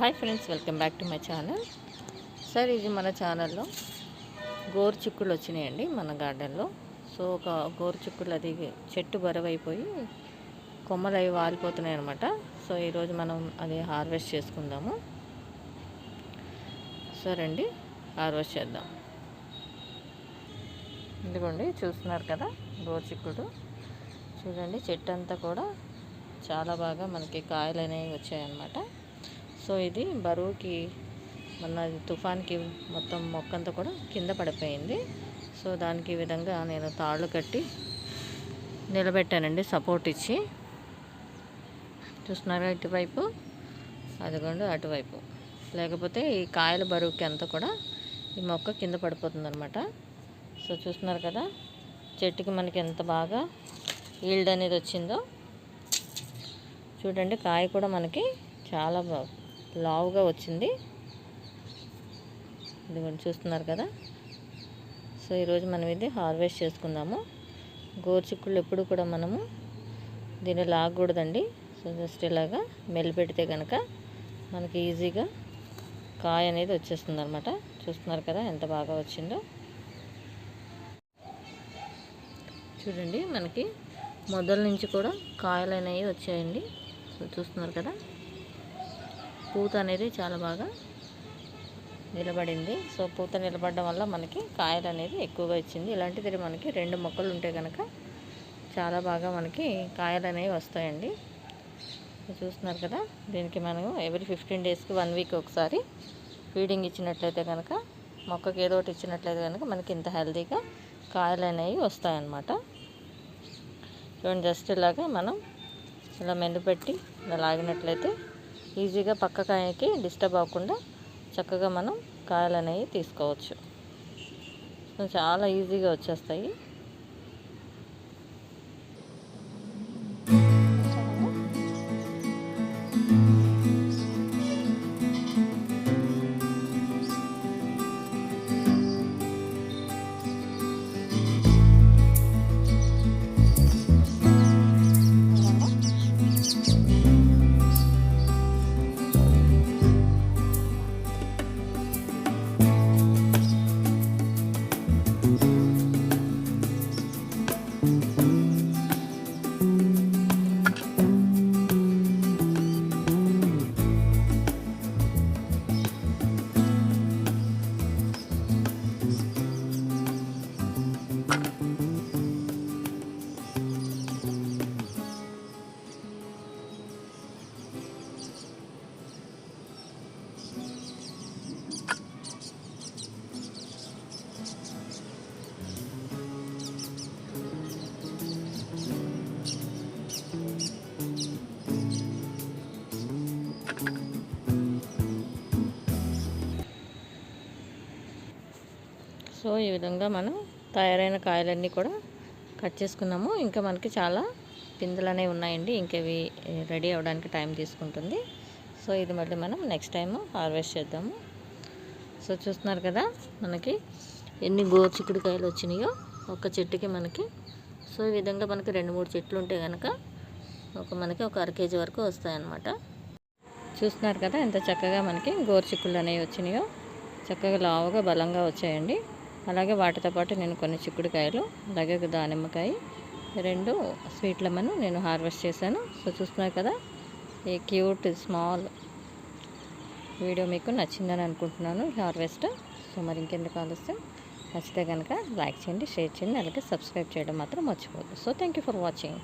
Hi friends welcome back to my channel. Sir ఇది మన ఛానల్లో గోరు చిక్కులు వచ్చినాయండి మన గార్డెన్లో. సో ఒక గోరు చిక్కులు అది చెట్టు బరువైపోయి కొమ్మలు అవి వాలిపోతున్నాయి అనమాట సో ఈరోజు మనం అది హార్వెస్ట్ చేసుకుందాము. సరే అండి హార్వెస్ట్ చేద్దాం. ఎందుకండి చూస్తున్నారు కదా గోరు చిక్కుడు చూడండి చెట్టు అంతా కూడా చాలా బాగా మనకి కాయలు అనేవి వచ్చాయన్నమాట. సో ఇది బరువుకి మొన్న తుఫాన్కి మొత్తం మొక్కంతా కూడా కింద పడిపోయింది. సో దానికి ఈ విధంగా నేను తాళ్ళు కట్టి నిలబెట్టానండి సపోర్ట్ ఇచ్చి. చూస్తున్నారా ఇటువైపు? అదిగోండి అటువైపు. లేకపోతే ఈ కాయల బరువుకి అంతా కూడా ఈ మొక్క కింద పడిపోతుందనమాట సో చూస్తున్నారు కదా చెట్టుకి మనకి ఎంత బాగా ఈల్డ్ అనేది వచ్చిందో. చూడండి కాయ కూడా మనకి చాలా లావుగా వచ్చింది. ఇదిగోండి చూస్తున్నారు కదా? సో ఈరోజు మనం ఇది హార్వెస్ట్ చేసుకుందాము. గోరుచిక్కుళ్ళు ఎప్పుడు కూడా మనము దీన్ని లాగకూడదండి. సో జస్ట్ ఇలాగా మెల్లిపెడితే కనుక మనకి ఈజీగా కాయ అనేది వచ్చేస్తుంది అనమాట చూస్తున్నారు కదా ఎంత బాగా వచ్చిందో? చూడండి మనకి మొదల నుంచి కూడా కాయలు అనేవి వచ్చాయండి. సో చూస్తున్నారు కదా? పూత అనేది చాలా బాగా నిలబడింది. సో పూత నిలబడడం వల్ల మనకి కాయలు అనేది ఎక్కువగా ఇచ్చింది ఇలాంటిది మనకి రెండు మొక్కలు ఉంటే కనుక చాలా బాగా మనకి కాయలు అనేవి వస్తాయండి. చూస్తున్నారు కదా దీనికి మనం ఎవ్రీ ఫిఫ్టీన్ డేస్కి వన్ వీక్ ఒకసారి ఫీడింగ్ ఇచ్చినట్లయితే కనుక మొక్కకి ఏదో ఒకటి ఇచ్చినట్లయితే కనుక మనకి ఇంత హెల్తీగా కాయలు అనేవి వస్తాయన్నమాట. చూడండి జస్ట్ ఇలాగా మనం ఇలా మెండు పెట్టి ఇలా లాగినట్లయితే ఈజీగా పక్క కాయకి డిస్టర్బ్ అవ్వకుండా చక్కగా మనం కాయలు అనేవి తీసుకోవచ్చు. సో చాలా ఈజీగా వచ్చేస్తాయి. సో ఈ విధంగా మనం తయారైన కాయలన్నీ కూడా కట్ చేసుకున్నాము. ఇంకా మనకి చాలా పిందులు అనేవి ఉన్నాయండి. ఇంకవి రెడీ అవ్వడానికి టైం తీసుకుంటుంది. సో ఇది మళ్ళీ మనం నెక్స్ట్ టైం హార్వెస్ట్ చేద్దాము. సో చూస్తున్నారు కదా మనకి ఎన్ని గోరు చిక్కుడుకాయలు వచ్చినాయో ఒక చెట్టుకి మనకి. సో ఈ విధంగా మనకి రెండు మూడు చెట్లు ఉంటే కనుక ఒక మనకి ఒక అర కేజీ వరకు వస్తాయన్నమాట. చూస్తున్నారు కదా ఎంత చక్కగా మనకి గోరు చిక్కుళ్ళు అనేవి వచ్చినాయో. చక్కగా లావుగా బలంగా వచ్చాయండి. అలాగే వాటితో పాటు నేను కొన్ని చిక్కుడుకాయలు అలాగే ఒక దానిమ్మకాయ రెండు స్వీట్ లెమన్ నేను హార్వెస్ట్ చేశాను. సో చూస్తున్నారు కదా ఈ క్యూట్ స్మాల్ వీడియో మీకు నచ్చిందని అనుకుంటున్నాను హార్వెస్ట్. సో మరి ఇంకెందుకు ఆలస్యం? నచ్చితే కనుక లైక్ చేయండి షేర్ చేయండి అలాగే సబ్స్క్రైబ్ చేయడం మాత్రం మర్చిపోదు so thank you for watching.